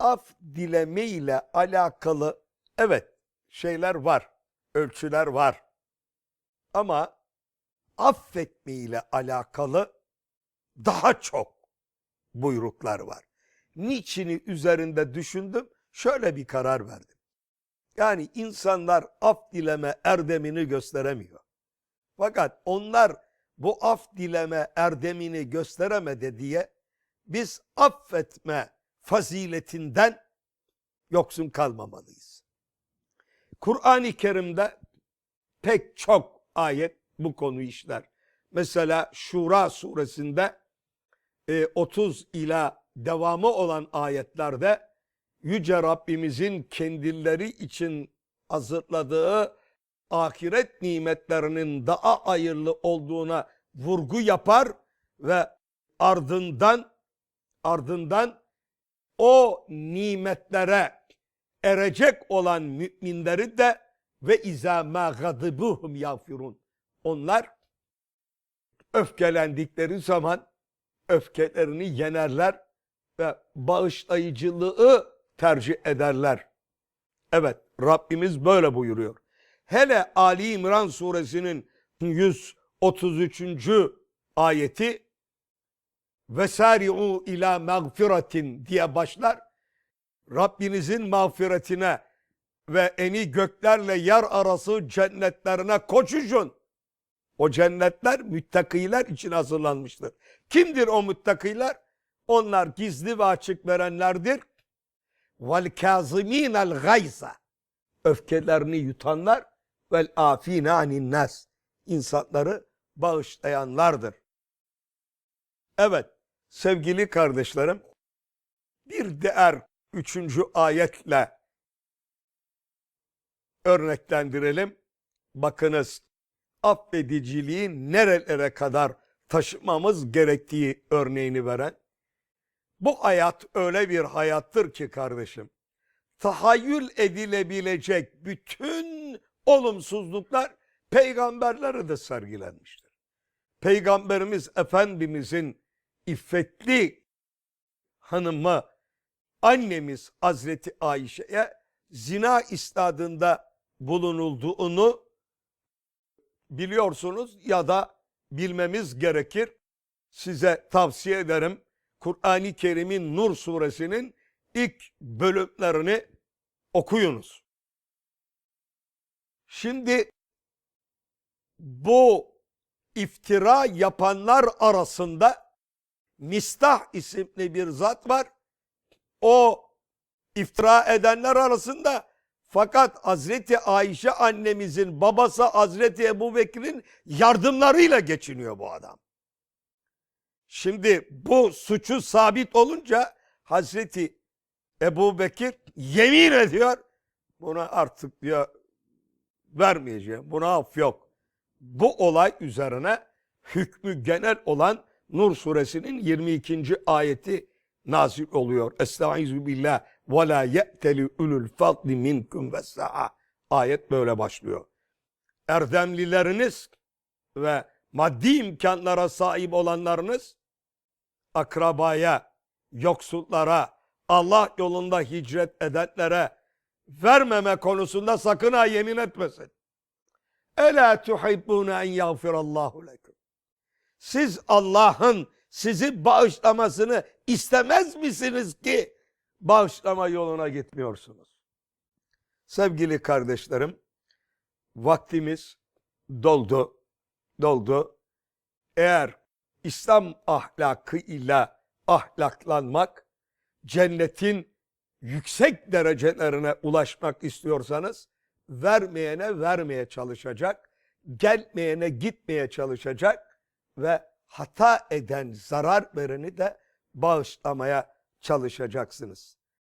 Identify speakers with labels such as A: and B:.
A: af dileme ile alakalı evet şeyler var, ölçüler var. Ama affetme ile alakalı daha çok buyruklar var. Niçini üzerinde düşündüm? Şöyle bir karar verdim. Yani insanlar af dileme erdemini gösteremiyor. Fakat onlar bu af dileme erdemini gösteremedi diye biz affetme faziletinden yoksun kalmamalıyız. Kur'an-ı Kerim'de pek çok ayet bu konuyu işler. Mesela Şura suresinde e, 30 ila devamı olan ayetlerde Yüce Rabbimizin kendileri için hazırladığı ahiret nimetlerinin daha hayırlı olduğuna vurgu yapar ve ardından ardından o nimetlere erecek olan müminleri de ve izâ mâ gadibuhum yağfirun. Onlar öfkelendikleri zaman öfkelerini yenerler ve bağışlayıcılığı tercih ederler. Evet Rabbimiz böyle buyuruyor. Hele Ali İmran suresinin 133. ayeti Vesari'u ila mağfiratin diye başlar. Rabbinizin mağfiretine ve eni göklerle yer arası cennetlerine koşuşun. O cennetler müttakiler için hazırlanmıştır. Kimdir o müttakiler? Onlar gizli ve açık verenlerdir. Vel kazimînel gayza. Öfkelerini yutanlar vel anin nas. İnsanları bağışlayanlardır. Evet sevgili kardeşlerim bir diğer üçüncü ayetle örneklendirelim. Bakınız affediciliği nerelere kadar taşımamız gerektiği örneğini veren. Bu hayat öyle bir hayattır ki kardeşim. Tahayyül edilebilecek bütün olumsuzluklar peygamberlere de sergilenmiştir. Peygamberimiz Efendimizin iffetli hanımı annemiz Hazreti Ayşe'ye zina istadında bulunulduğunu biliyorsunuz ya da bilmemiz gerekir. Size tavsiye ederim. Kur'an-ı Kerim'in Nur suresinin ilk bölümlerini okuyunuz. Şimdi bu iftira yapanlar arasında Mistah isimli bir zat var. O iftira edenler arasında fakat Hazreti Ayşe annemizin babası Hazreti Ebu Bekir'in yardımlarıyla geçiniyor bu adam. Şimdi bu suçu sabit olunca Hazreti Ebu Bekir yemin ediyor. Buna artık diyor vermeyeceğim. Buna af yok. Bu olay üzerine hükmü genel olan Nur suresinin 22. ayeti nazil oluyor. Estaizu billah ve la ye'teli ulul fadli minkum ve sa'a. Ayet böyle başlıyor. Erdemlileriniz ve maddi imkanlara sahip olanlarınız akrabaya, yoksullara, Allah yolunda hicret edenlere vermeme konusunda sakın ha yemin etmesin. Ela tuhibbune en yağfirallahu lekum. Siz Allah'ın sizi bağışlamasını istemez misiniz ki bağışlama yoluna gitmiyorsunuz? Sevgili kardeşlerim, vaktimiz doldu, doldu. Eğer İslam ahlakı ile ahlaklanmak, cennetin yüksek derecelerine ulaşmak istiyorsanız, vermeyene vermeye çalışacak, gelmeyene gitmeye çalışacak ve hata eden, zarar vereni de bağışlamaya çalışacaksınız.